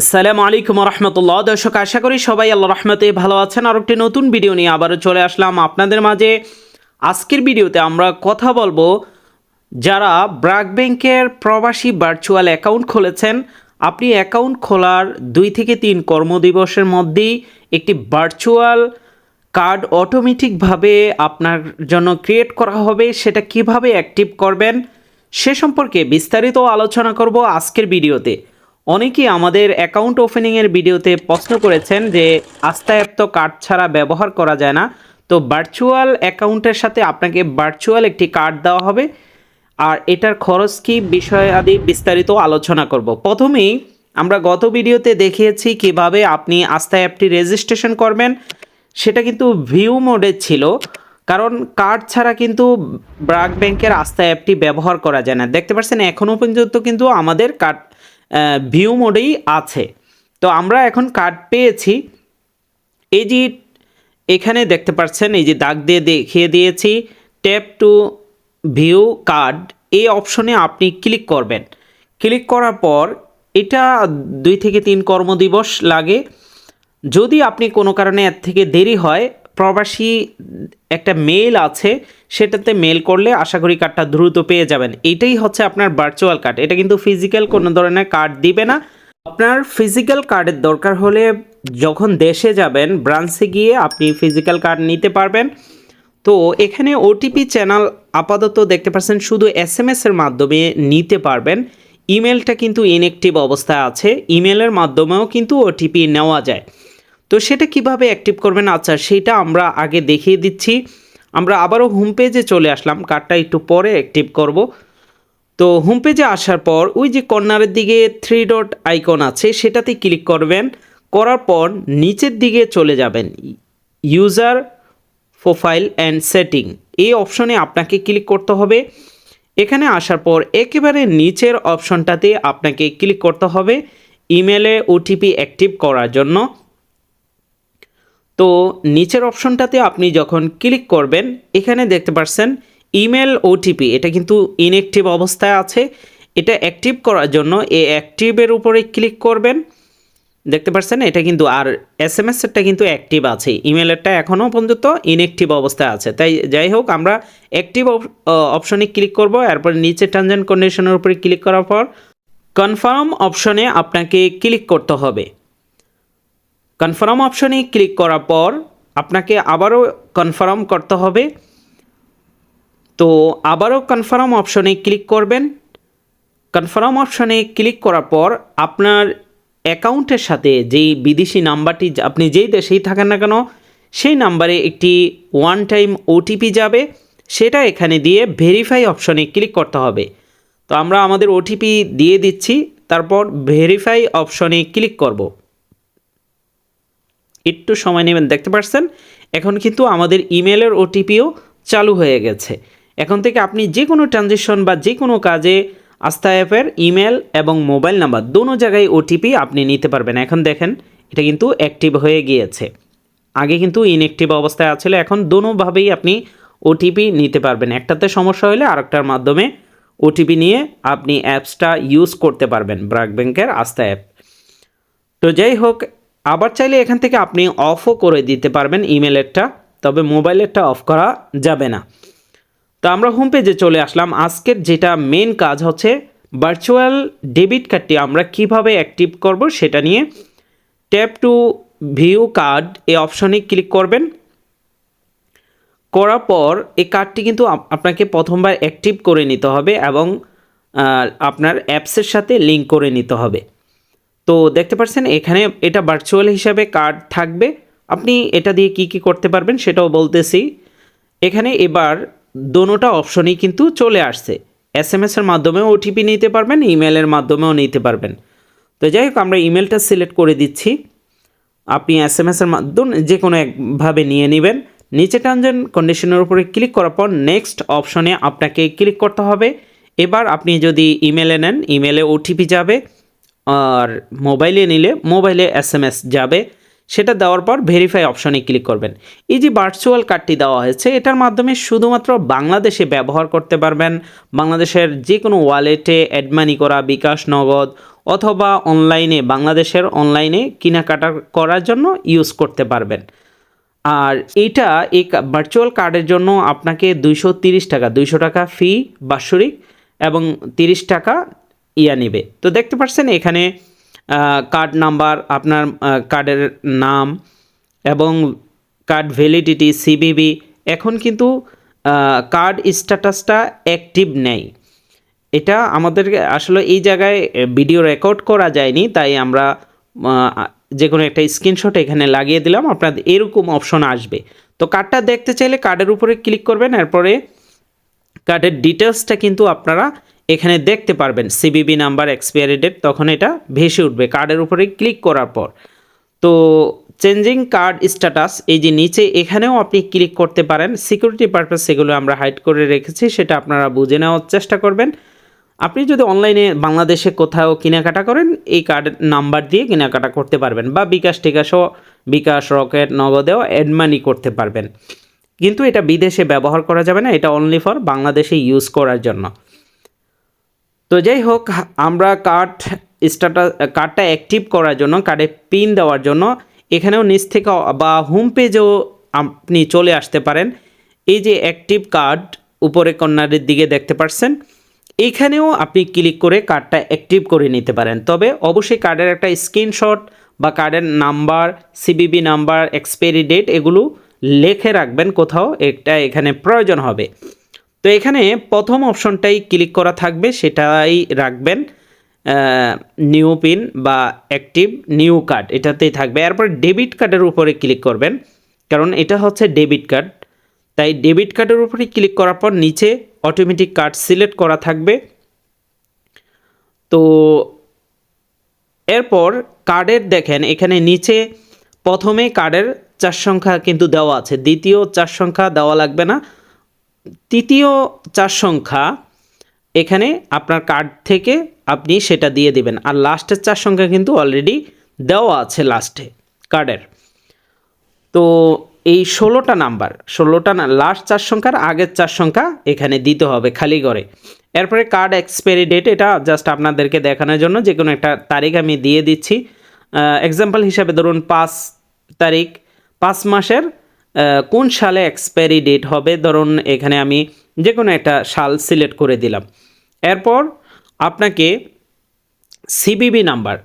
আসসালামু আলাইকুম রহমতুল্লাহ দর্শক, আশা করি সবাই আল্লাহ রহমতে ভালো আছেন। আর একটি নতুন ভিডিও নিয়ে আবারও চলে আসলাম আপনাদের মাঝে। আজকের ভিডিওতে আমরা কথা বলব যারা ব্র্যাক ব্যাংকের প্রবাসী ভার্চুয়াল অ্যাকাউন্ট খুলেছেন। আপনি অ্যাকাউন্ট খোলার দুই থেকে তিন কর্মদিবসের মধ্যেই একটি ভার্চুয়াল কার্ড অটোমেটিকভাবে আপনার জন্য ক্রিয়েট করা হবে। সেটা কীভাবে অ্যাক্টিভ করবেন সে সম্পর্কে বিস্তারিত আলোচনা করব আজকের ভিডিওতে। অনেকেই আমাদের অ্যাকাউন্ট ওপেনিংয়ের ভিডিওতে প্রশ্ন করেছেন যে আস্থা অ্যাপ তো কার্ড ছাড়া ব্যবহার করা যায় না। তো ভার্চুয়াল অ্যাকাউন্টের সাথে আপনাকে ভার্চুয়াল একটি কার্ড দেওয়া হবে। আর এটার খরচ কি বিষয় আদি বিস্তারিত আলোচনা করব। প্রথমেই আমরা গত ভিডিওতে দেখিয়েছি কীভাবে আপনি আস্থা অ্যাপটি রেজিস্ট্রেশন করবেন। সেটা কিন্তু ভিউ মোডে ছিল। কারণ কার্ড ছাড়া কিন্তু ব্রাক ব্যাংকের আস্থা অ্যাপটি ব্যবহার করা যায় না। দেখতে পাচ্ছেন এখনও পর্যন্ত কিন্তু আমাদের কার্ড ভিউ মোডেই আছে। তো আমরা এখন কার্ড পেয়েছি। এই যে এখানে দেখতে পাচ্ছেন, এই যে দাগ দিয়ে দেখিয়ে দিয়েছি ট্যাপ টু ভিউ কার্ড এই অপশনে আপনি ক্লিক করবেন। ক্লিক করার পর এটা দুই থেকে তিন কর্মদিবস লাগে। যদি আপনি কোনো কারণে এর থেকে দেরি হয় প্রবাসী একটা মেল আছে সেটাতে মেল করলে আশা করি কার্ডটা দ্রুত পেয়ে যাবেন। এটাই হচ্ছে আপনার ভার্চুয়াল কার্ড এটা কিন্তু ফিজিক্যাল কোনো ধরনের কার্ড দিবে না। আপনার ফিজিক্যাল কার্ডের দরকার হলে যখন দেশে যাবেন ব্রাঞ্চে গিয়ে আপনি ফিজিক্যাল কার্ড নিতে পারবেন। তো এখানে ওটিপি চ্যানেল আপাতত দেখতে পাচ্ছেন শুধু এস এম এসের মাধ্যমে নিতে পারবেন। ইমেলটা কিন্তু ইনঅ্যাক্টিভ অবস্থায় আছে। ইমেলের মাধ্যমেও কিন্তু ওটিপি নেওয়া যায়। তো সেটা কীভাবে অ্যাক্টিভ করবেন? আচ্ছা সেটা আমরা আগে দেখিয়ে দিচ্ছি। আমরা আবারও হোম পেজে চলে আসলাম। কার্ডটা একটু পরে অ্যাক্টিভ করব। তো হোম পেজে আসার পর ওই যে কর্নারের দিকে থ্রি ডট আইকন আছে, সেটাতে ক্লিক করবেন। করার পর নিচের দিকে চলে যাবেন। ইউজার প্রোফাইল অ্যান্ড সেটিং এই অপশনে আপনাকে ক্লিক করতে হবে। এখানে আসার পর একেবারে নিচের অপশনটাতে আপনাকে ক্লিক করতে হবে। ইমেলে ওটিপি অ্যাক্টিভ করার জন্য। তো নিচের অপশনটাতে আপনি যখন ক্লিক করবেন, এখানে দেখতে পাচ্ছেন ইমেল ওটিপি, এটা কিন্তু ইনঅ্যাক্টিভ অবস্থায় আছে। এটা অ্যাক্টিভ করার জন্য এ অ্যাক্টিভের উপরে ক্লিক করবেন। দেখতে পাচ্ছেন এটা কিন্তু আর এস এম এসেরটা কিন্তু অ্যাক্টিভ আছে। ইমেলেরটা এখনও পর্যন্ত ইনঅ্যাক্টিভ অবস্থায় আছে। তাই যাই হোক, আমরা অ্যাক্টিভ অপশনে ক্লিক করব। এরপর নিচে অ্যান্ড কন্ডিশনের উপরে ক্লিক করার পর কনফার্ম অপশনে আপনাকে ক্লিক করতে হবে। কনফার্ম অপশনে ক্লিক করার পর আপনাকে আবারও কনফার্ম করতে হবে। তো আবারও কনফার্ম অপশনে ক্লিক করবেন। কনফার্ম অপশনে ক্লিক করার পর আপনার অ্যাকাউন্টের সাথে যেই বিদেশি নাম্বারটি আপনি যেই দেশেই থাকেন না কেন, সেই নাম্বারে একটি ওয়ান টাইম ওটিপি যাবে। সেটা এখানে দিয়ে ভেরিফাই অপশনে ক্লিক করতে হবে। তো আমরা আমাদের ওটিপি দিয়ে দিচ্ছি, তারপর ভেরিফাই অপশনে ক্লিক করব। একটু সময় নেবেন, দেখতে পাচ্ছেন এখন কিন্তু আমাদের ইমেলের ওটিপিও চালু হয়ে গেছে। এখন থেকে আপনি যে কোনো ট্রানজেকশন বা যে কোনো কাজে আস্থা অ্যাপের ইমেল এবং মোবাইল নাম্বার দোনো জায়গায় ওটিপি আপনি নিতে পারবেন। এখন দেখেন, এটা কিন্তু অ্যাক্টিভ হয়ে গিয়েছে। আগে কিন্তু ইনঅ্যাক্টিভ অবস্থায় আছিল, এখন দোনোভাবেই আপনি ওটিপি নিতে পারবেন। একটাতে সমস্যা হলে আরেকটার মাধ্যমে ওটিপি নিয়ে আপনি অ্যাপসটা ইউজ করতে পারবেন, ব্রাক ব্যাংকের আস্থা অ্যাপ তো যাই হোক আবার চাইলে এখান থেকে আপনি অফও করে দিতে পারবেন ইমেলেরটা তবে মোবাইলেরটা অফ করা যাবে না। তো আমরা হোম পেজে চলে আসলাম। আজকের যেটা মেন কাজ হচ্ছে ভার্চুয়াল ডেবিট কার্ডটি আমরা কীভাবে অ্যাক্টিভ করব সেটা নিয়ে। ট্যাপ টু ভিউ কার্ড এই অপশনে ক্লিক করবেন। করার পর এই কার্ডটি কিন্তু আপনাকে প্রথমবার অ্যাক্টিভ করে নিতে হবে এবং আপনার অ্যাপসের সাথে লিঙ্ক করে নিতে হবে। তো দেখতে পাচ্ছেন এখানে এটা ভার্চুয়াল হিসাবে কার্ড থাকবে। আপনি এটা দিয়ে কি কি করতে পারবেন সেটাও বলতেছি। এখানে এবার দোনোটা অপশনই কিন্তু চলে আসছে। এস এম এসের মাধ্যমেও ওটিপি নিতে পারবেন ইমেলের মাধ্যমেও নিতে পারবেন। তো যাই হোক, আমরা ইমেলটা সিলেক্ট করে দিচ্ছি। আপনি এস এম এসের মাধ্যমে যে কোনো একভাবে নিয়ে নেবেন। নিচে টানজেন কন্ডিশনের উপরে ক্লিক করার পর নেক্সট অপশনে আপনাকে ক্লিক করতে হবে। এবার আপনি যদি ইমেলে নেন ইমেলে ওটিপি যাবে। আর মোবাইলে নিলে মোবাইলে এস এম এস যাবে, সেটা দেওয়ার পর ভেরিফাই অপশনে ক্লিক করবেন। এই যে ভার্চুয়াল কার্ডটি দেওয়া হয়েছে, এটার মাধ্যমে শুধুমাত্র বাংলাদেশে ব্যবহার করতে পারবেন। বাংলাদেশের যে কোনো ওয়ালেটে অ্যাডমানি করা, বিকাশ, নগদ, অথবা অনলাইনে বাংলাদেশের অনলাইনে কেনাকাটা করার জন্য ইউজ করতে পারবেন। আর এইটা এই ভার্চুয়াল কার্ডের জন্য আপনাকে দুইশো টাকা দুইশো টাকা ফি বাৎসরিক এবং তিরিশ টাকা ইয়া নেবে। তো দেখতে পাচ্ছেন এখানে কার্ড নাম্বার আপনার কার্ডের নাম এবং কার্ড ভ্যালিডিটি সিবিবি এখন কিন্তু কার্ড স্ট্যাটাসটা অ্যাক্টিভ নেই। এটা আমাদের আসলে এই জায়গায় ভিডিও রেকর্ড করা যায়নি, তাই আমরা যে কোনো একটা স্ক্রিনশট এখানে লাগিয়ে দিলাম আপনাদের এরকম অপশন আসবে। তো কার্ডটা দেখতে চাইলে কার্ডের উপরে ক্লিক করবেন, এরপরে কার্ডের ডিটেলসটা কিন্তু আপনারা এখানে দেখতে পারবেন সিবিবি নাম্বার এক্সপায়ারি ডেট তখন এটা ভেসে উঠবে কার্ডের উপরে ক্লিক করার পর। তো চেঞ্জিং কার্ড স্ট্যাটাস এই যে নিচে এখানেও আপনি ক্লিক করতে পারেন। সিকিউরিটি পারপাস সেগুলো আমরা হাইড করে রেখেছি, সেটা আপনারা বুঝে নেওয়ার চেষ্টা করবেন। আপনি যদি অনলাইনে বাংলাদেশে কোথাও কেনাকাটা করেন, এই কার্ড নাম্বার দিয়ে কেনাকাটা করতে পারবেন বা বিকাশ টিকাসও বিকাশ রকেট, নগদেও অ্যাড মানি করতে পারবেন। কিন্তু এটা বিদেশে ব্যবহার করা যাবে না, এটা অনলি ফর বাংলাদেশে ইউজ করার জন্য। তো যাই হোক, আমরা কার্ড স্টাটাস কার্ডটা অ্যাক্টিভ করার জন্য কার্ডে পিন দেওয়ার জন্য, এখানেও নিচ থেকে বা হোম পেজেও আপনি চলে আসতে পারেন। এই যে অ্যাক্টিভ কার্ড উপরে কর্নারের দিকে দেখতে পাচ্ছেন এইখানেও আপনি ক্লিক করে কার্ডটা অ্যাক্টিভ করে নিতে পারেন। তবে অবশ্যই কার্ডের একটা স্ক্রিনশট বা কার্ডের number CVV number expiry date এগুলো লেখে রাখবেন কোথাও একটা এখানে প্রয়োজন হবে। তো এখানে প্রথম অপশনটাই ক্লিক করা থাকবে, সেটাই রাখবেন। নিউ পিন বা অ্যাক্টিভ নিউ কার্ড, এটাতেই থাকবে। এরপর ডেবিট কার্ডের উপরে ক্লিক করবেন, কারণ এটা হচ্ছে ডেবিট কার্ড। তাই ডেবিট কার্ডের উপরে ক্লিক করার পর নিচে অটোমেটিক কার্ড সিলেক্ট করা থাকবে। তো এরপর কার্ডের দেখেন, এখানে নিচে প্রথমে কার্ডের চার সংখ্যা কিন্তু দেওয়া আছে। দ্বিতীয় চার সংখ্যা দেওয়া লাগবে না। তৃতীয় চার সংখ্যা এখানে আপনার কার্ড থেকে আপনি সেটা দিয়ে দিবেন। আর লাস্টের চার সংখ্যা কিন্তু অলরেডি দেওয়া আছে লাস্টে কার্ডের তো এই ষোলোটা নাম্বার ষোলোটা না লাস্ট চার সংখ্যার আগের চার সংখ্যা এখানে দিতে হবে খালি করে। এরপরে কার্ড এক্সপায়ারি ডেট এটা জাস্ট আপনাদেরকে দেখানোর জন্য যে কোনো একটা তারিখ আমি দিয়ে দিচ্ছি। এক্সাম্পল হিসাবে ধরুন পাঁচ তারিখ, পাঁচ মাসের কোন সালে এক্সপায়ারি ডেট হবে? ধরুন, এখানে আমি যে কোনো একটা সাল সিলেক্ট করে দিলাম। এরপর আপনাকে সিবিবি নাম্বার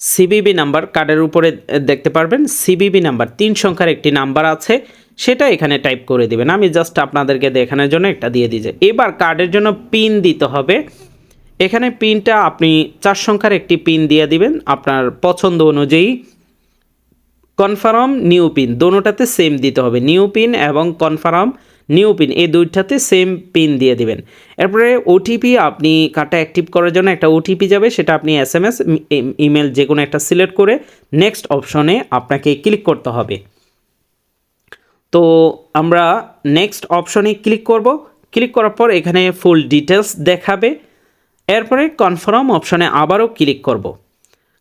সিবিবি নাম্বার কার্ডের উপরে দেখতে পারবেন। সিবিবি নাম্বার তিন সংখ্যার একটি নাম্বার আছে, সেটা এখানে টাইপ করে দিবেন। আমি জাস্ট আপনাদেরকে দেখানোর জন্য একটা দিয়ে দিয়েছি এবার কার্ডের জন্য পিন দিতে হবে। এখানে পিনটা আপনি চার সংখ্যার একটি পিন দিয়ে দিবেন। আপনার পছন্দ অনুযায়ী কনফার্ম নিউ পিন দোনোটাতে সেম দিতে হবে। নিউ পিন এবং কনফার্ম নিউ পিন এই দুইটাতে সেম পিন দিয়ে দিবেন। এরপরে ওটিপি আপনি কার্ডটা অ্যাক্টিভ করার জন্য একটা ওটিপি যাবে, সেটা আপনি এস এম এস ইমেল যে কোনো একটা সিলেক্ট করে নেক্সট অপশনে আপনাকে ক্লিক করতে হবে। তো আমরা নেক্সট অপশনে ক্লিক করব। ক্লিক করার পর এখানে ফুল ডিটেলস দেখাবে। এরপরে কনফার্ম অপশনে আবারও ক্লিক করব।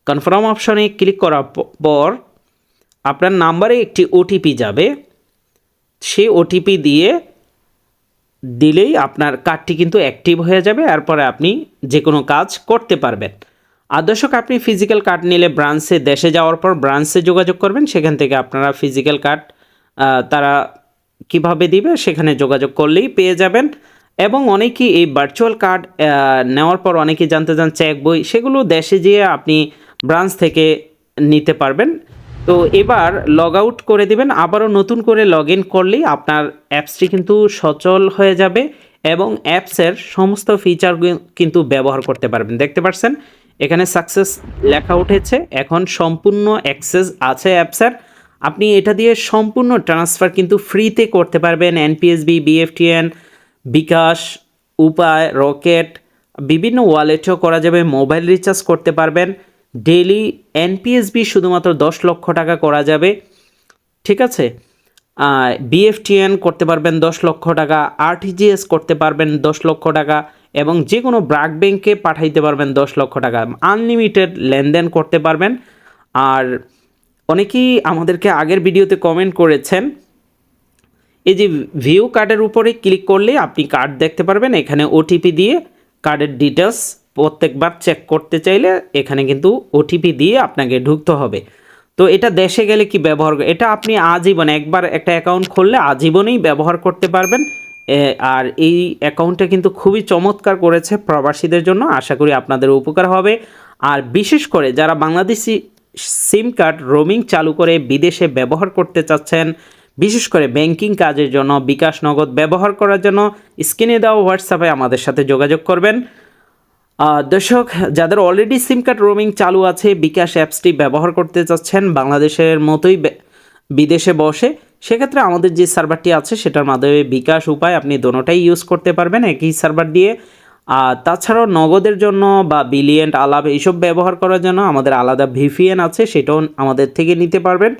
কনফার্ম অপশনে ক্লিক করার পর আপনার নাম্বারে একটি ওটিপি যাবে। সেই ওটিপি দিয়ে দিলেই আপনার কার্ডটি কিন্তু অ্যাক্টিভ হয়ে যাবে, এরপরে আপনি যে কোনো কাজ করতে পারবেন। আর দর্শক, আপনি ফিজিক্যাল কার্ড নিলে ব্রাঞ্চে দেশে যাওয়ার পর ব্রাঞ্চে যোগাযোগ করবেন, সেখান থেকে আপনারা ফিজিক্যাল কার্ড তারা কীভাবে দিবে সেখানে যোগাযোগ করলেই পেয়ে যাবেন। এবং অনেকেই এই ভার্চুয়াল কার্ড নেওয়ার পর অনেকেই জানতে চান চেক বই, সেগুলো দেশে যেয়ে আপনি ব্রাঞ্চ থেকে নিতে পারবেন। তো এবার লগ আউট করে দিবেন, আবারও নতুন করে লগ ইন করলেই আপনার অ্যাপসটি কিন্তু সচল হয়ে যাবে এবং অ্যাপসের সমস্ত ফিচার কিন্তু ব্যবহার করতে পারবেন। দেখতে পাচ্ছেন, এখানে সাকসেস লেখা উঠেছে, এখন সম্পূর্ণ অ্যাক্সেস আছে অ্যাপসের আপনি এটা দিয়ে সম্পূর্ণ ট্রান্সফার কিন্তু ফ্রিতে করতে পারবেন এনপিএসবি বিএফটিএন বিকাশ উপায় রকেট বিভিন্ন ওয়ালেটেও করা যাবে মোবাইল রিচার্জ করতে পারবেন। ডেইলি এনপিএসবি শুধুমাত্র দশ লক্ষ টাকা করা যাবে, ঠিক আছে? বিএফটিএন করতে পারবেন দশ লক্ষ টাকা, আরটিজিএস করতে পারবেন দশ লক্ষ টাকা এবং যে কোনো ব্রাক ব্যাংকে পাঠাইতে পারবেন দশ লক্ষ টাকা। আনলিমিটেড লেনদেন করতে পারবেন। আর অনেকেই আমাদেরকে আগের ভিডিওতে কমেন্ট করেছেন, এই যে ভিউ কার্ডের উপরে ক্লিক করলে আপনি কার্ড দেখতে পারবেন। এখানে ওটিপি দিয়ে কার্ডের ডিটেলস প্রত্যেকবার চেক করতে চাইলে এখানে কিন্তু ওটিপি দিয়ে আপনাকে ঢুকতে হবে। তো এটা দেশে গেলে কি ব্যবহার এটা আপনি আজীবন একবার একটা অ্যাকাউন্ট খুললে আজীবনেই ব্যবহার করতে পারবেন। আর এই অ্যাকাউন্টটা কিন্তু খুবই চমৎকার করেছে প্রবাসীদের জন্য। আশা করি আপনাদের উপকার হবে। আর বিশেষ করে যারা বাংলাদেশি সিম কার্ড রোমিং চালু করে বিদেশে ব্যবহার করতে চাচ্ছেন, বিশেষ করে ব্যাংকিং কাজের জন্য, বিকাশ নগদ ব্যবহার করার জন্য স্ক্রিনে দেওয়া হোয়াটসঅ্যাপে আমাদের সাথে যোগাযোগ করবেন। দর্শক, যাদের অলরেডি সিম কার্ড রোমিং চালু আছে, বিকাশ অ্যাপসটি ব্যবহার করতে চাচ্ছেন, বাংলাদেশের মতোই বিদেশে বসে, সেক্ষেত্রে আমাদের যে সার্ভারটি আছে, সেটার মাধ্যমে বিকাশ উপায় আপনি দোনোটাই ইউজ করতে পারবেন, একই সার্ভার দিয়ে। আর তাছাড়াও নগদের জন্য বা বিলিয়েন্ট আলাপ এইসব ব্যবহার করার জন্য আমাদের আলাদা ভিপিএন আছে, সেটাও আমাদের থেকে নিতে পারবেন।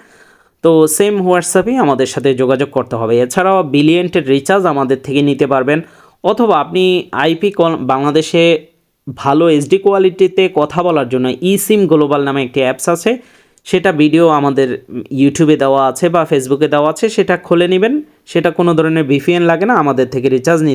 তো সেম হোয়াটসঅ্যাপেই আমাদের সাথে যোগাযোগ করতে হবে। এছাড়াও বিলিয়েন্টের রিচার্জ আমাদের থেকে নিতে পারবেন। অথবা আপনি আইপি কল বাংলাদেশে ভালো এসডি কোয়ালিটিতে কথা বলার জন্য ই সিম গ্লোবাল নামে একটি অ্যাপস আছে। সেটা ভিডিও আমাদের ইউটিউবে দেওয়া আছে বা ফেসবুকে দেওয়া আছে, সেটা খুলে নেবেন। সেটা কোনো ধরনের ভিপিএন লাগে না, আমাদের থেকে রিচার্জ নিতে